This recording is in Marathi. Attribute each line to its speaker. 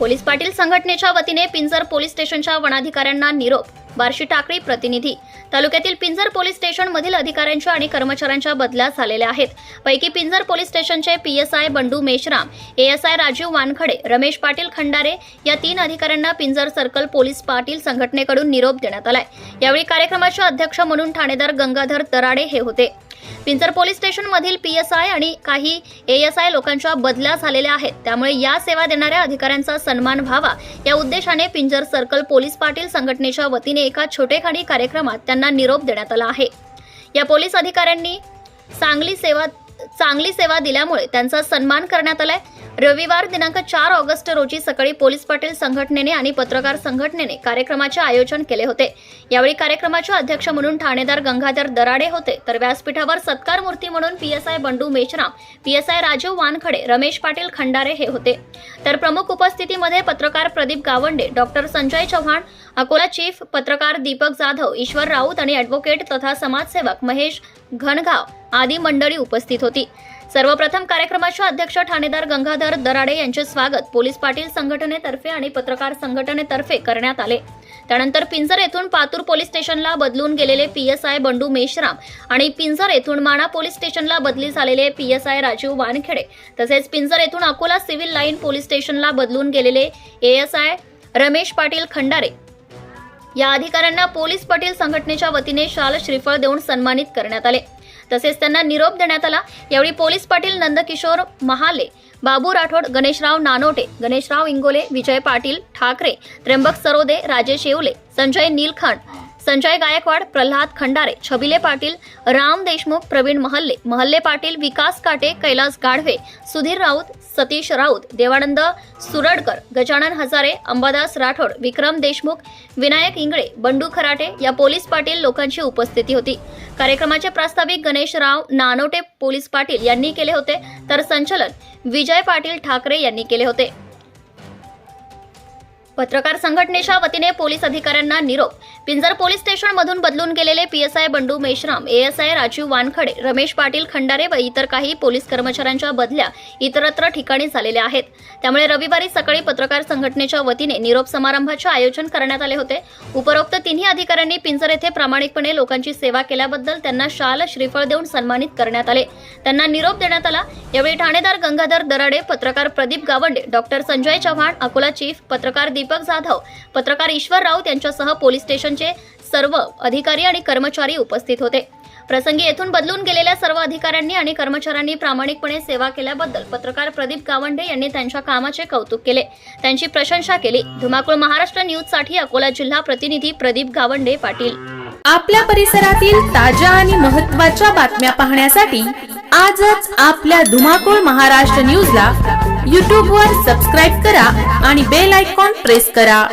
Speaker 1: पोलीस पाटील संघटनेच्या वतीने पिंजर पोलीस स्टेशनच्या वनाधिकाऱ्यांना निरोप बार्शी टाकळी प्रतिनिधी. तालुक्यातील पिंजर पोलीस स्टेशन मधील अधिकाऱ्यांच्या आणि कर्मचाऱ्यांच्या बदल्या झालेल्या आहेत. पैकी पिंजर पोलीस स्टेशनचे पीएसआय बंडू मेश्राम एएसआय राजीव वानखडे रमेश पाटील खंडारे या तीन अधिकाऱ्यांना पिंजर सर्कल पोलीस पाटील संघटनेकडून निरोप देण्यात आलाय. यावेळी कार्यक्रमाचे अध्यक्ष म्हणून ठाणेदार गंगाधर तराडे हे होते. पिंजर पोलीस स्टेशन मधील पीएसआय आणि काही एएसआय लोकांच्या बदल्या झालेल्या आहेत. त्यामुळे या सेवा देणाऱ्या अधिकाऱ्यांचा सन्मान व्हावा या उद्देशाने पिंजर सर्कल पोलीस पाटील संघटनेच्या वतीने एका छोटेखानी कार्यक्रमात त्यांना निरोप देण्यात आला आहे. या पोलीस अधिकाऱ्यांनी चांगली सेवा चांगली सेवा दिल्यामुळे त्यांचा सन्मान करण्यात आलाय. रविवार दिनांक चार ऑगस्ट रोजी सकाळी पोलीस पाटील संघटनेने आणि पत्रकार संघटनेने कार्यक्रमाचे आयोजन केले होते. यावेळी कार्यक्रमाचे अध्यक्ष म्हणून ठाणेदार गंगाधर दराडे होते. तर व्यासपीठावर सत्कार मूर्ती म्हणून पीएसआय बंडू मेचराम पीएसआय राजीव वानखडे रमेश पाटील खंडारे हे होते. तर प्रमुख उपस्थितीमध्ये पत्रकार प्रदीप गावंडे डॉक्टर संजय चव्हाण अकोला चीफ पत्रकार दीपक जाधव ईश्वर राऊत आणि ॲडव्होकेट तथा समाजसेवक महेश घनगाव आदी मंडळी उपस्थित होती. सर्वप्रथम कार्यक्रमाचे अध्यक्ष ठाणेदार गंगाधर दराडे यांचे स्वागत पोलीस पाटील संघटनेतर्फे आणि पत्रकार संघटनेतर्फे करण्यात आले. त्यानंतर पिंजर येथून पातूर पोलीस स्टेशनला बदलून गेलेले पीएसआय बंडू मेश्राम आणि पिंजर येथून माणा पोलीस स्टेशनला बदली झालेले पीएसआय राजीव वानखेडे तसेच पिंजर येथून अकोला सिव्हिल लाईन पोलीस स्टेशनला बदलून गेलेले एएसआय रमेश पाटील खंडारे. या अधिकाऱ्यांना पोलीस पाटील संघटनेच्या वतीने शाल श्रीफळ देऊन सन्मानित करण्यात आले. तसेच त्यांना निरोप देण्यात आला. यावेळी पोलीस पाटील नंदकिशोर महाले बाबू राठोड गणेशराव नानोटे गणेशराव इंगोले विजय पाटील ठाकरे त्र्यंबक सरोदे राजेश येवले संजय नीलखंड संजय गायकवाड प्रल्हाद खंडारे छबिले पाटील राम देशमुख प्रवीण महल्ले महल्ले पाटील विकास काटे कैलास गाढवे सुधीर राऊत सतीश राऊत देवानंद सुरडकर गजानन हजारे अंबादास राठोड विक्रम देशमुख विनायक इंगळे बंडू खराटे या पोलीस पाटील लोकांची उपस्थिती होती. कार्यक्रमाचे प्रास्ताविक गणेशराव नानोटे पोलीस पाटील यांनी केले होते तर संचलन विजय पाटील ठाकरे यांनी केले होते. पत्रकार संघटनेच्या वतीने पोलीस अधिकाऱ्यांना निरोप. पिंजर पोलीस स्टेशन मधून बदलून गेलेले पीएसआय बंडू मेश्राम एएसआय राजीव वानखडे रमेश पाटील खंडारे व इतर काही पोलीस कर्मचाऱ्यांच्या बदल्या इतरत्र ठिकाणी झालेल्या आहेत. त्यामुळे रविवारी सकाळी पत्रकार संघटनेच्या वतीने निरोप समारंभाचे आयोजन करण्यात आले होते. उपरोक्त तिन्ही अधिकाऱ्यांनी पिंजर येथे प्रामाणिकपणे लोकांची सेवा केल्याबद्दल त्यांना शाल श्रीफळ देऊन सन्मानित करण्यात आले. त्यांना निरोप देण्यात आला. यावेळी ठाणेदार गंगाधर दराडे पत्रकार प्रदीप गावंडे डॉक्टर संजय चव्हाण अकोला चीफ पत्रकार दीपक जाधव पत्रकार ईश्वर राऊत यांच्यासह पोलीस स्टेशनचे सर्व अधिकारी आणि कर्मचारी उपस्थित होते. प्रसंगी येथून बदलून गेलेल्या सर्व अधिकाऱ्यांनी आणि कर्मचाऱ्यांनी प्रामाणिकपणे सेवा केल्याबद्दल पत्रकार प्रदीप गावंडे यांनी त्यांच्या कामाचे कौतुक केले. त्यांची प्रशंसा केली. धुमाकूळ महाराष्ट्र न्यूजसाठी अकोला जिल्हा प्रतिनिधी प्रदीप गावंडे पाटील.
Speaker 2: आपल्या परिसरातील ताज्या आणि महत्त्वाच्या बातम्या पाहण्यासाठी आजच आपल्या धुमाकूळ महाराष्ट्र न्यूजला यूट्यूबवर सबस्क्राईब करा आणि बेल आयकॉन प्रेस करा.